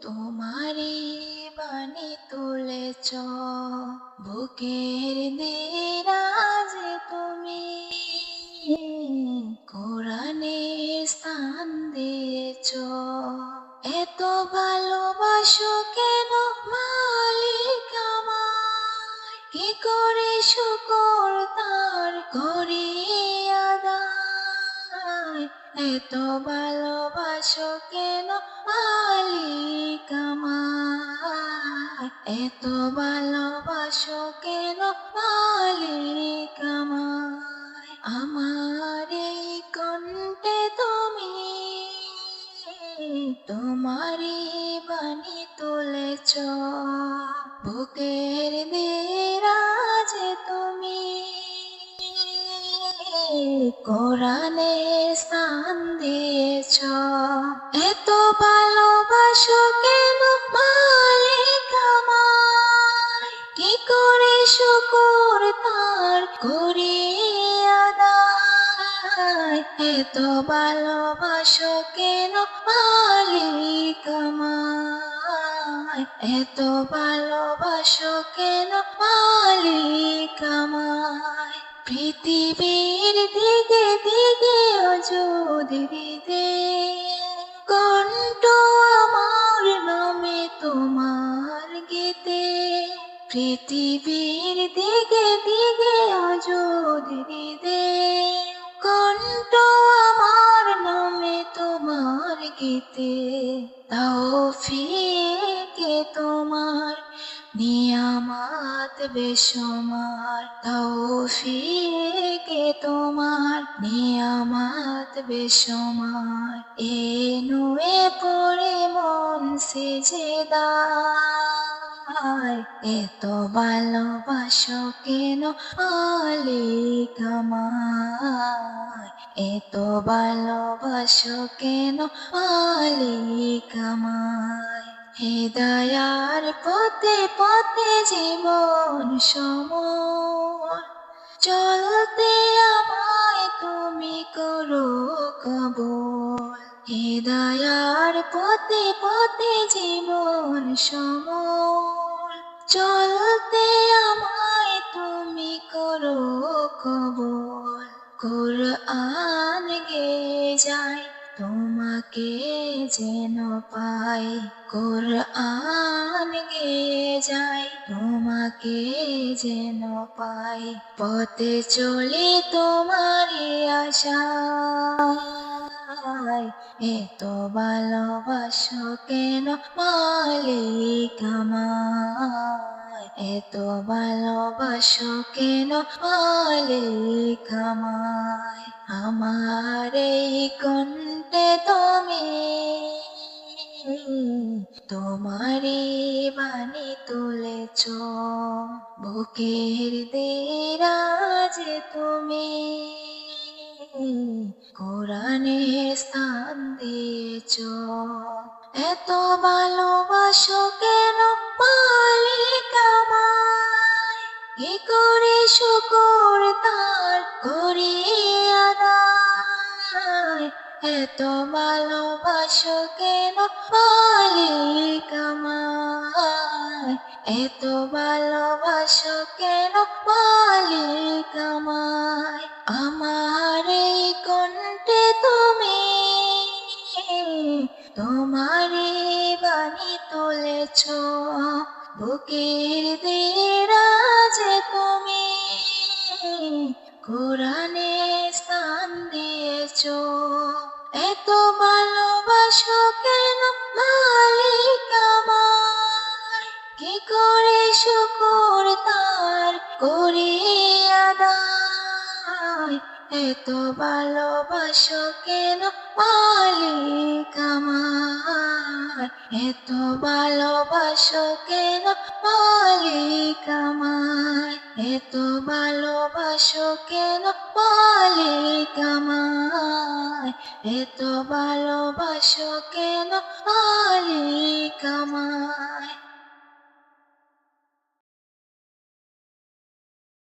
তোমারি বাণী তুলেছ। বুকের দেরাজে তুমি কোরআনে স্থান দিয়েছ। এত ভালোবাসো কেন মালিক আমার? কি করে শুকর তার করি আদায়? এত ভালোবাসো এত ভালোবাসো কেন মালিক আমার আমার এই কণ্ঠে তুমি, তোমারই বাণী তুলেছ। বুকের দেরাজে তুমি, কোরআনে স্থান দিয়েছ। এত ভালোবাসো কেন এত ভালোবাসো কেন মালিক আমায়? এত ভালোবাসো কেন মালিক আমায়? পৃথিবীর দিকে গীতে তাও ফিকে তোমার। নিয়ামাত বেসমার তৌফিকে তোমার। নিয়ামাত বেসমার, এ নুয়ে পড়ে মন সেজে দায় এত ভালোবাসো কেন মালিক আমার? এত ভালোবাসো কেন মালিক আমায় হৃদয়ার পথে পথে জীবন সমর চলতে আমায় তুমি করো কবল। হৃদয়ার পথে পথে জীবন সমর চলতে আমায় তুমি করো কবল। কোরআন গে যায় তোমাকে যেন পাই। কোরআন গে যাই, তোমাকে যেন পাই। পথে চলে তোমারই আশায়। এত ভালোবাসো কেন মালিক আমায় এত ভালোবাসো কেন মালিক আমায় আমার এই কণ্ঠে তুমি? তোমারই বাণী তুলেছ। বুকের দেরাজে তুমি। কোরআনের স্থান দিয়েছ। এত ভালোবাসো কেন মালিক আমায়? কি করে শুকুর তার করি আদায়? এত ভালোবাসো কেন মালিক আমায়? এত ভালোবাসো কেন মালিক আমায়? আমার বুকের দেরাজে তুমি কোরআনে স্থান দিয়েছ। এত ভালোবাসো কেন মালিক আমায় কি করে শুকুর তার করি? এত ভালোবাসো কেন মালিক আমার? এত ভালোবাসো কেন মালিক আমার? এত ভালোবাসো কেন মালিক আমার? এত ভালোবাসো কেন মালিক